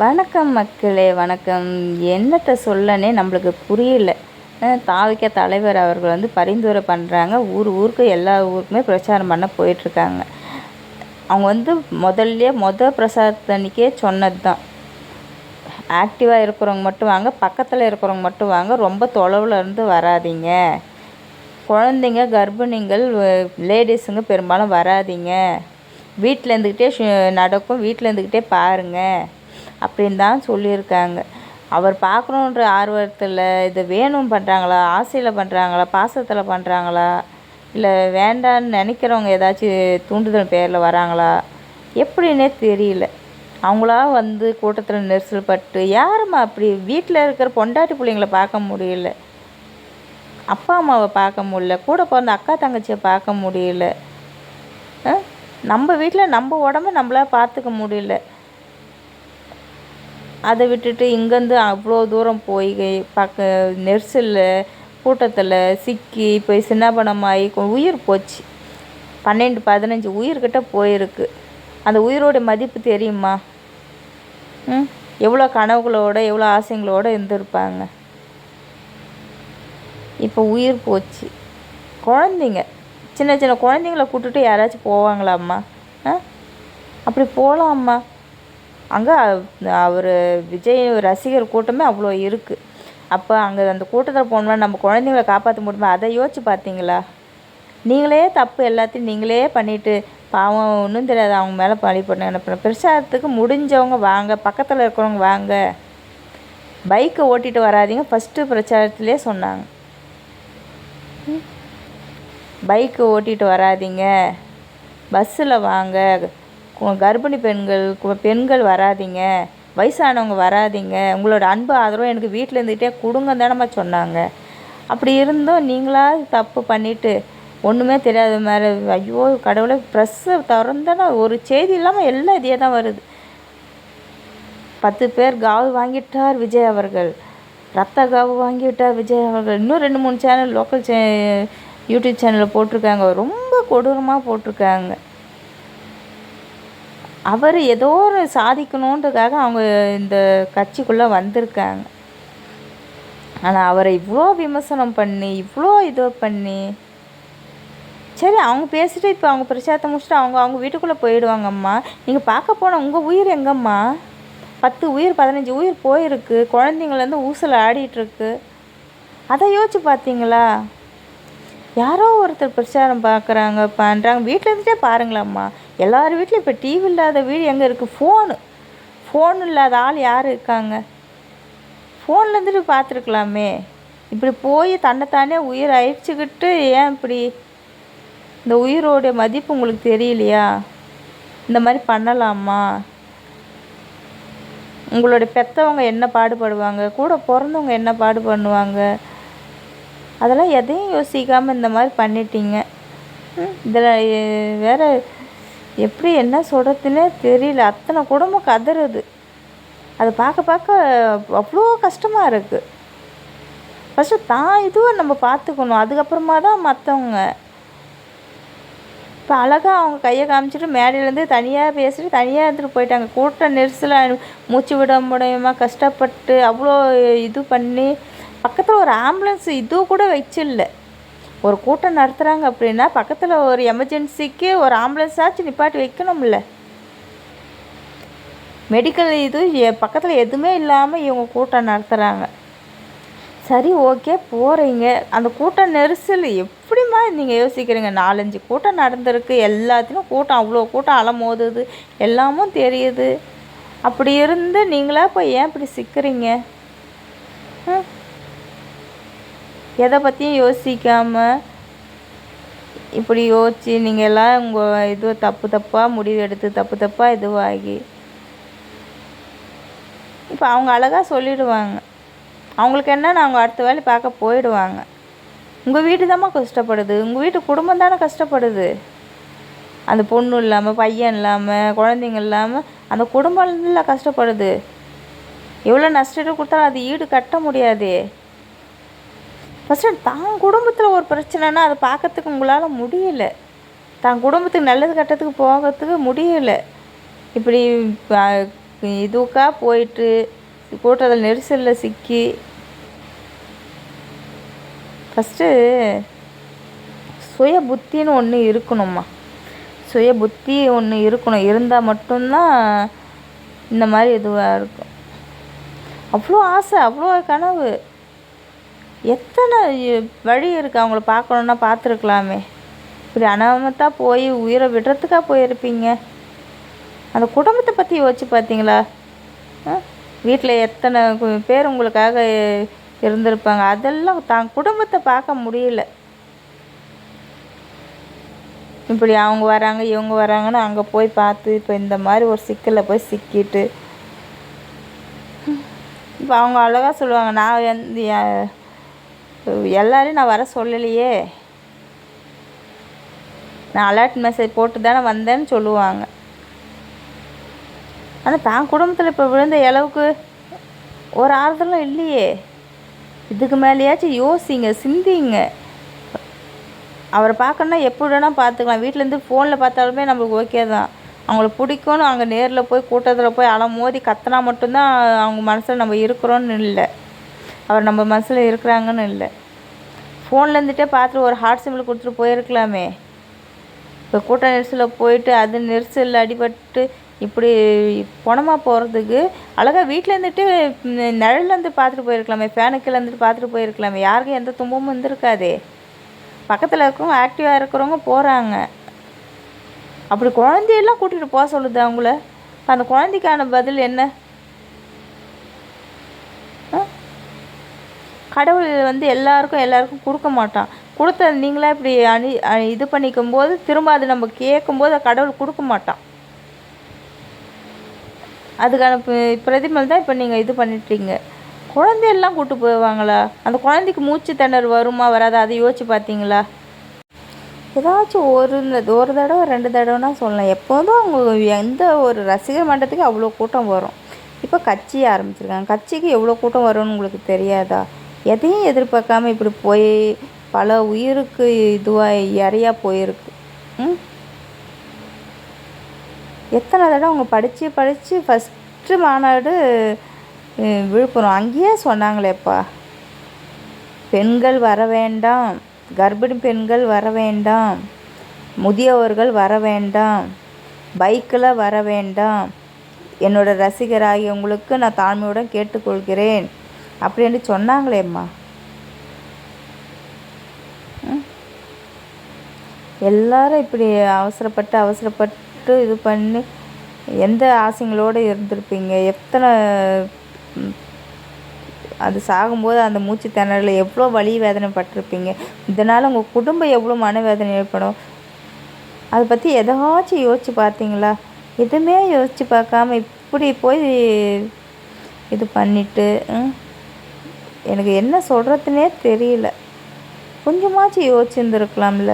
வணக்கம் மக்களே வணக்கம். என்னத்தை சொல்லனே நம்மளுக்கு புரியல. தாவிக்க தலைவர் அவர்கள் வந்து பரிந்துரை பண்ணுறாங்க ஊர் ஊருக்கு எல்லா ஊருக்குமே பிரச்சாரம் பண்ண போயிட்டுருக்காங்க. அவங்க வந்து முதல்ல மொதல் பிரசாரத்தன்னைக்கே சொன்னது தான் ஆக்டிவாக இருக்கிறவங்க மட்டும் வாங்க பக்கத்தில் இருக்கிறவங்க மட்டும் வாங்க ரொம்ப தொலைவில் இருந்து வராதீங்க. குழந்தைங்க கர்ப்பிணிகள் லேடிஸுங்க பெரும்பாலும் வராதிங்க. வீட்டில் இருந்துக்கிட்டே நடக்கும். வீட்டில் இருந்துக்கிட்டே பாருங்கள் அப்படின்னு தான் சொல்லியிருக்காங்க. அவர் பார்க்கணுன்ற ஆர்வத்தில் இது வேணும் பண்ணுறாங்களா ஆசையில் பண்ணுறாங்களா பாசத்தில் பண்ணுறாங்களா இல்லை வேண்டான்னு நினைக்கிறவங்க ஏதாச்சும் தூண்டுதல் பேரில் வராங்களா? எப்படின்னே தெரியல. அவங்களா வந்து கூட்டத்தில் நெரிசல் பட்டு யாரும்மா அப்படி வீட்டில் இருக்கிற பொண்டாட்டி பிள்ளைங்கள பார்க்க முடியல. அப்பா அம்மாவை பார்க்க முடியல. கூட பிறந்த அக்கா தங்கச்சியை பார்க்க முடியல. நம்ம வீட்டில் நம்ம உடம்ப நம்மளால் பார்த்துக்க முடியல. அதை விட்டுட்டு இங்கேருந்து அவ்வளோ தூரம் போய் பக்க நெரிசலில் கூட்டத்தில் சிக்கி போய் சின்னாபனமாகி உயிர் போச்சு. பன்னெண்டு பதினஞ்சு உயிர்கிட்ட போயிருக்கு. அந்த உயிரோட மதிப்பு தெரியுமா? ம்? எவ்வளோ கனவுகளோட எவ்வளோ ஆசைங்களோடு இருந்திருப்பாங்க. இப்போ உயிர் போச்சு. குழந்தைங்க சின்ன சின்ன குழந்தைங்கள கூட்டுட்டு யாராச்சும் போவாங்களாம்மா? ஆ? அப்படி போகலாம்மா அங்கே அவர் விஜய் ரசிகர் கூட்டமே அவ்வளோ இருக்குது அப்போ அங்கே அந்த கூட்டத்தில் போனோம்னா நம்ம குழந்தைங்கள காப்பாற்ற முடியுமா? அதை யோசிச்சு பார்த்தீங்களா நீங்களே தப்பு எல்லாத்தையும் நீங்களே பண்ணிவிட்டு பாவம் ஒன்றும் தெரியாது. அவங்க மேலே பழி பண்ண அனுப்புகிறேன் பிரச்சாரத்துக்கு முடிஞ்சவங்க வாங்க பக்கத்தில் இருக்கிறவங்க வாங்க. பைக்கை ஓட்டிகிட்டு வராதிங்க. ஃபஸ்ட்டு பிரச்சாரத்திலே சொன்னாங்க. பைக்கு ஓட்டிகிட்டு வராதிங்க. பஸ்ஸில் வாங்க. கர்ப்பிணி பெண்கள் பெண்கள் வராதிங்க. வயசானவங்க வராதிங்க. உங்களோட அன்பு ஆதரவு எனக்கு வீட்டில் இருந்துகிட்டே கொடுங்கன்னு தானம்மா சொன்னாங்க. அப்படி இருந்தும் நீங்களாக தப்பு பண்ணிவிட்டு ஒன்றுமே தெரியாத மாதிரி ஐயோ கடவுளை ப்ரெஸ்ஸை திறந்தனா ஒரு செய்தி இல்லாமல் எல்லாம் இதே தான் வருது. பத்து பேர் காவு வாங்கிட்டார் விஜய் அவர்கள். ரத்த காவு வாங்கிவிட்டார் விஜய் அவர்கள். இன்னும் ரெண்டு மூணு சேனல் லோக்கல் சே யூடியூப் சேனலில் போட்டிருக்காங்க. ரொம்ப கொடூரமாக போட்டிருக்காங்க. அவர் ஏதோ ஒரு சாதிக்கணுன்றதுக்காக அவங்க இந்த கட்சிக்குள்ளே வந்திருக்காங்க. ஆனால் அவரை இவ்வளோ விமர்சனம் பண்ணி இவ்வளோ இதோ பண்ணி சரி அவங்க பேசிட்டு இப்போ அவங்க பிரச்சாரத்தை முடிச்சுட்டு அவங்க அவங்க வீட்டுக்குள்ளே போயிடுவாங்கம்மா. நீங்கள் பார்க்க போனால் உங்கள் உயிர் எங்கம்மா? பத்து உயிர் பதினஞ்சு உயிர் போயிருக்கு. குழந்தைங்கள்லேருந்து ஊசல் ஆடிட்டுருக்கு அதை யோசிச்சு பார்த்தீங்களா? யாரோ ஒருத்தர் பிரச்சாரம் பார்க்குறாங்க பண்ணுறாங்க வீட்டில் இருந்துகிட்டே பாருங்களாம்மா. எல்லார் வீட்லேயும் இப்போ டிவி இல்லாத வீடு எங்கே இருக்குது ஃபோனு ஃபோன் இல்லாத ஆள் யார் இருக்காங்க? ஃபோனில் இருந்துட்டு பார்த்துருக்கலாமே. இப்படி போய் தன்னைத்தானே உயிர் அழிச்சிக்கிட்டு ஏன் இப்படி இந்த உயிரோடைய மதிப்பு உங்களுக்கு தெரியலையா? இந்த மாதிரி பண்ணலாமா? உங்களுடைய பெற்றவங்க என்ன பாடுபடுவாங்க? கூட பிறந்தவங்க என்ன பாடு பண்ணுவாங்க அதெல்லாம் எதையும் யோசிக்காமல் இந்த மாதிரி பண்ணிட்டீங்க. இதில் வேறு எப்படி என்ன சொல்கிறதுனே தெரியல. அத்தனை குடும்பம் கதறுது. அதை பார்க்க பார்க்க அவ்வளோ கஷ்டமாக இருக்குது ஃபஸ்ட்டு தான் இதுவும் நம்ம பார்த்துக்கணும். அதுக்கப்புறமா தான் மற்றவங்க இப்போ அழகாக அவங்க கையை காமிச்சிட்டு மேடையிலேருந்து தனியாக பேசிட்டு தனியாக எடுத்துகிட்டு போயிட்டாங்க. கூட்ட நெரிசலாக மூச்சு விட முடியுமா கஷ்டப்பட்டு அவ்வளோ இது பண்ணி பக்கத்தில் ஒரு ஆம்புலன்ஸ் இது கூட வச்சில்ல. ஒரு கூட்டம் நடத்துகிறாங்க அப்படின்னா பக்கத்தில் ஒரு எமர்ஜென்சிக்கு ஒரு ஆம்புலன்ஸ் ஆச்சு நிப்பாட்டி வைக்கணும்ல. மெடிக்கல் இது பக்கத்தில் எதுவுமே இல்லாமல் இவங்க கூட்டம் நடத்துகிறாங்க சரி ஓகே போகிறீங்க அந்த கூட்டம் நெரிசல் எப்படிம்மா நீங்கள் யோசிக்கிறீங்க? நாலஞ்சு கூட்டம் நடந்திருக்கு. எல்லாத்துலேயும் கூட்டம் அவ்வளோ கூட்டம் அலமோதுது. எல்லாமும் தெரியுது. அப்படி இருந்து நீங்களாக போய் ஏன் இப்படி சிக்கிறீங்க? எதை பற்றியும் யோசிக்காமல் இப்படி யோசித்து நீங்கள் எல்லாம் உங்கள் இது தப்பு தப்பாக முடிவு எடுத்து தப்பு தப்பாக இதுவாகி இப்போ அவங்க அழகாக சொல்லிடுவாங்க. அவங்களுக்கு என்ன அவங்க அடுத்த வேலை பார்க்க போயிடுவாங்க. உங்கள் வீட்டு தாம்மா கஷ்டப்படுது. உங்கள் வீட்டு குடும்பம் தானே கஷ்டப்படுது. அந்த பொண்ணு இல்லாமல் பையன் இல்லாமல் குழந்தைங்க இல்லாமல் அந்த குடும்பம் கஷ்டப்படுது. எவ்வளோ நஷ்டத்தை கொடுத்தாலும் அது ஈடு கட்ட முடியாதே. ஃபஸ்ட்டு தான் குடும்பத்தில் ஒரு பிரச்சனைனா அதை பார்க்கறதுக்கு உங்களால் முடியல. தான் குடும்பத்துக்கு நல்லது கட்டத்துக்கு போகிறதுக்கு முடியலை. இப்படி இதுக்கா போயிட்டு கூட்டத்தில் நெரிசலில் சிக்கி. ஃபஸ்ட்டு சுய புத்தின்னு ஒன்று இருக்கணும்மா. சுய புத்தி ஒன்று இருக்கணும். இருந்தால் மட்டும்தான் இந்த மாதிரி இதுவாக இருக்கும். அவ்வளோ ஆசை அவ்வளோ கனவு. எத்தனை வழி இருக்குது அவங்கள பார்க்கணுன்னா பார்த்துருக்கலாமே. இப்படி அனாமத்தாக போய் உயிரை விடுறதுக்காக போயிருப்பீங்க? அந்த குடும்பத்தை பற்றி யோசிச்சு பார்த்தீங்களா? வீட்டில் எத்தனை பேர் உங்களுக்காக இருந்திருப்பாங்க? அதெல்லாம் தான் குடும்பத்தை பார்க்க முடியல. இப்படி அவங்க வராங்க இவங்க வராங்கன்னு அங்கே போய் பார்த்து இப்போ இந்த மாதிரி ஒரு சிக்கலில் போய் சிக்கிட்டு. இப்போ அவங்க அழகாக சொல்லுவாங்க நான் வந்து எ- நான் வர சொல்லலையே. நான் அலர்ட் மெசேஜ் போட்டு தானே வந்தேன்னு சொல்லுவாங்க. ஆனால் தான் குடும்பத்தில் இப்போ விழுந்த அளவுக்கு ஒரு ஆறுதலும் இல்லையே. இதுக்கு மேலேயாச்சும் யோசிங்க சிந்திங்க. அவரை பார்க்கணுன்னா எப்படி வேணால் பார்த்துக்கலாம். வீட்டிலேருந்து ஃபோனில் பார்த்தாலுமே நம்மளுக்கு ஓகே தான். அவங்கள பிடிக்கும்னு அங்கே நேரில் போய் கூட்டத்தில் போய் அலம் மோதி கத்தினா மட்டும்தான் அவங்க மனசில் நம்ம இருக்கிறோன்னு இல்லை. அவர் நம்ம மனசில் இருக்கிறாங்கன்னு இல்லை. ஃபோனில் இருந்துகிட்டே பார்த்துட்டு ஒரு ஹார்ட் சிம்பிள் கொடுத்துட்டு போயிருக்கலாமே. இப்போ கூட்ட நெரிசலில் போயிட்டு அது நெரிசலில் அடிபட்டு இப்படி பணமாக போகிறதுக்கு அழகாக வீட்டில் இருந்துட்டு ம், இருந்து பார்த்துட்டு போயிருக்கலாமே ஃபேனுக்கில் இருந்துட்டு பார்த்துட்டு போயிருக்கலாமே. யாருக்கும் எந்த துன்பமும் இருந்திருக்காதே பக்கத்தில் இருக்கிறவங்க ஆக்டிவாக இருக்கிறவங்க போகிறாங்க அப்படி குழந்தையெல்லாம் கூட்டிகிட்டு போக சொல்லுது அவங்கள அந்த குழந்தைக்கான பதில் என்ன? கடவுள் வந்து எல்லாருக்கும் எல்லாருக்கும் கொடுக்க மாட்டான். கொடுத்த நீங்களாக இப்படி அணி இது பண்ணிக்கும் போது திரும்ப அது நம்ம கேட்கும்போது கடவுள் கொடுக்க மாட்டான். அதுக்கான பிரதிமல் தான் இப்போ நீங்கள் இது பண்ணிட்டீங்க. குழந்தையெல்லாம் கூட்டு போவாங்களா அந்த குழந்தைக்கு மூச்சு திணறு வருமா வராதா? அதை யோசிச்சு பார்த்தீங்களா? ஏதாச்சும் ஒரு ஒரு தடவை ரெண்டு தடவைனா சொல்லலாம். எப்போதும் அவங்க எந்த ஒரு ரசிகர் மன்றத்துக்கு அவ்வளோ கூட்டம் வரும். இப்போ கட்சி ஆரம்பிச்சிருக்காங்க. கட்சிக்கு எவ்வளோ கூட்டம் வரும்னு உங்களுக்கு தெரியாதா? எதையும் எதிர்பார்க்காம இப்படி போய் பல உயிருக்கு இதுவாக இறையா போயிருக்கு. ம்? எத்தனை தடவை அவங்க படித்து படித்து ஃபஸ்ட்டு மாநாடு விழுப்புரம். அங்கேயே சொன்னாங்களேப்பா. பெண்கள் வர வேண்டாம். கர்ப்பிணி பெண்கள் வர வேண்டாம். முதியவர்கள் வர வேண்டாம். பைக்கில் வர வேண்டாம். என்னோட ரசிகராகியவங்களுக்கு நான் தாழ்மையுடன் கேட்டுக்கொள்கிறேன். அப்படின்னு சொன்னாங்களேம்மா. எல்லாரும் இப்படி அவசரப்பட்டு அவசரப்பட்டு இது பண்ணி எந்த ஆசைங்களோடு இருந்திருப்பீங்க? எத்தனை அது சாகும்போது அந்த மூச்சு திணறல எவ்வளோ வலி வேதனை பட்டிருப்பீங்க? இதனால் உங்கள் குடும்பம் எவ்வளோ மனவேதனை ஏற்படும்? அதை பற்றி எதாச்சும் யோசித்து பார்த்தீங்களா? எதுவுமே யோசித்து பார்க்காம இப்படி போய் இது பண்ணிவிட்டு எனக்கு என்ன சொல்கிறதுனே தெரியல. கொஞ்சமாச்சும் யோசிச்சுருந்துருக்கலாம்ல.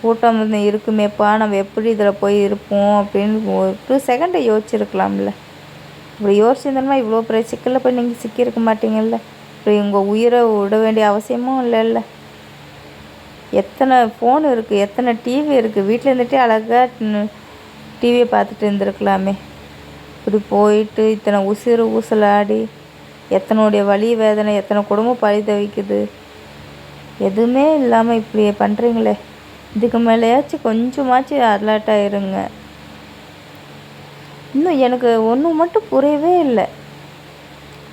கூட்டம் இருக்குமேப்பா நம்ம எப்படி இதில் போய் இருப்போம் அப்படின்னு ஒரு செகண்டை யோசிச்சிருக்கலாம்ல. இப்படி யோசிச்சிருந்தோம்னா இவ்வளோ பெரிய சிக்கலில் போய் நீங்கள் சிக்கியிருக்க மாட்டீங்கல்ல. இப்படி உங்கள் உயிரை விட வேண்டிய அவசியமும் இல்லைல்ல. எத்தனை ஃபோன் இருக்குது எத்தனை டிவி இருக்குது வீட்டில் இருந்துகிட்டே அழகாக டிவியை பார்த்துட்டு இருந்திருக்கலாமே. இப்படி போயிட்டு இத்தனை உசிறு ஊசலாடி எத்தனுடைய வலி வேதனை எத்தனை குடும்பம் பழி தவிக்குது எதுவுமே இல்லாமல் இப்படி பண்ணுறீங்களே இதுக்கு மேலேயாச்சும் கொஞ்சமாச்சும் அலர்ட் இருங்க இன்னும் எனக்கு ஒன்று மட்டும் புரியவே இல்லை.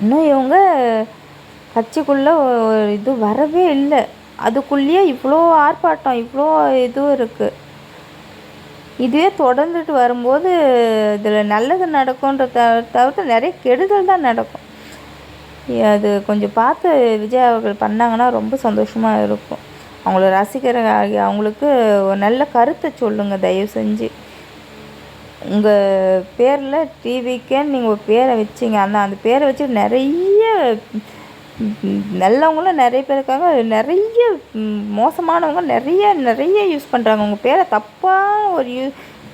இன்னும் இவங்க கட்சிக்குள்ளே ஒரு இது வரவே இல்லை. அதுக்குள்ளேயே இவ்வளோ ஆர்ப்பாட்டம் இவ்வளோ இதுவும் இருக்குது இதுவே தொடர்ந்துட்டு வரும்போது இதில் நல்லது நடக்கும்ன்ற தவிர்த்து நிறைய கெடுதல் தான் நடக்கும். அது கொஞ்சம் பார்த்து விஜய் அவர்கள் பண்ணாங்கன்னா ரொம்ப சந்தோஷமாக இருக்கும். அவங்கள ரசிக்கிற அவங்களுக்கு ஒரு நல்ல கருத்தை சொல்லுங்கள் தயவு செஞ்சு. உங்கள் பேரில் டிவிக்கேன்னு நீங்கள் ஒரு பேரை வச்சிங்க. அந்த அந்த பேரை வச்சு நிறைய நல்லவங்களும் நிறைய பேர் இருக்காங்க. நிறைய மோசமானவங்க நிறைய நிறைய யூஸ் பண்ணுறாங்க உங்கள் பேரை தப்பாக ஒரு யூ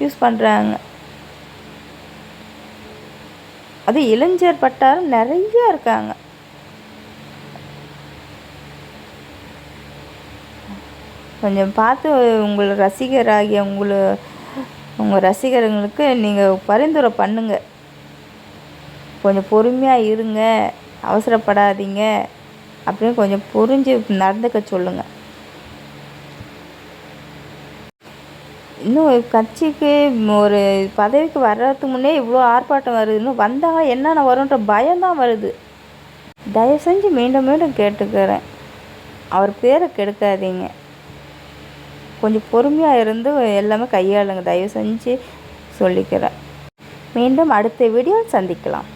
யூஸ் பண்ணுறாங்க அது இளைஞர் பட்டாரம் நிறைய இருக்காங்க. கொஞ்சம் பார்த்து உங்களை ரசிகராகிய உங்களை உங்கள் ரசிகர்களுக்கு நீங்கள் பரிந்துரை பண்ணுங்கள் கொஞ்சம் பொறுமையாக இருங்க அவசரப்படாதீங்க அப்படின்னு கொஞ்சம் புரிஞ்சு நடந்துக்க சொல்லுங்கள் இன்னும் கட்சிக்கு ஒரு பதவிக்கு வர்றதுக்கு முன்னே இவ்வளோ ஆர்ப்பாட்டம் வருது. இன்னும் வந்தால் என்னென்ன வரும்ன்ற பயம்தான் வருது. தயவு செஞ்சு மீண்டும் மீண்டும் கேட்டுக்கிறேன். அவர் பேரை கெடுக்காதீங்க. கொஞ்சம் பொறுமையாக இருந்து எல்லாமே கையாளுங்க. தயவு செஞ்சு சொல்லிக்கிறேன். மீண்டும் அடுத்த வீடியோ சந்திக்கலாம்.